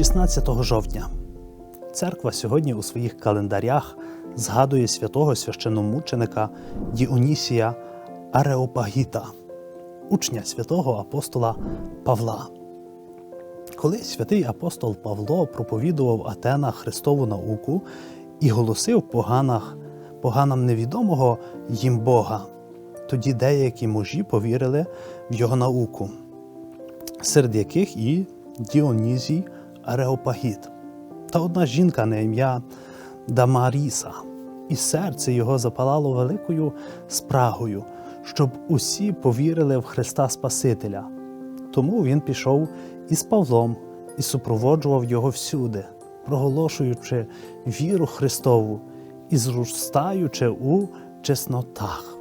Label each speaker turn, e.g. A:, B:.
A: 16 жовтня. Церква сьогодні у своїх календарях згадує святого священомученика Діонісія Ареопагіта, учня святого апостола Павла. Коли святий апостол Павло проповідував Атена Христову науку і голосив поганах, поганам невідомого їм Бога, тоді деякі мужі повірили в його науку, серед яких і Діонізій Ареопагіт, та одна жінка на ім'я Дамаріса, і серце його запалало великою спрагою, щоб усі повірили в Христа Спасителя. Тому він пішов із Павлом і супроводжував його всюди, проголошуючи віру Христову і зростаючи у чеснотах.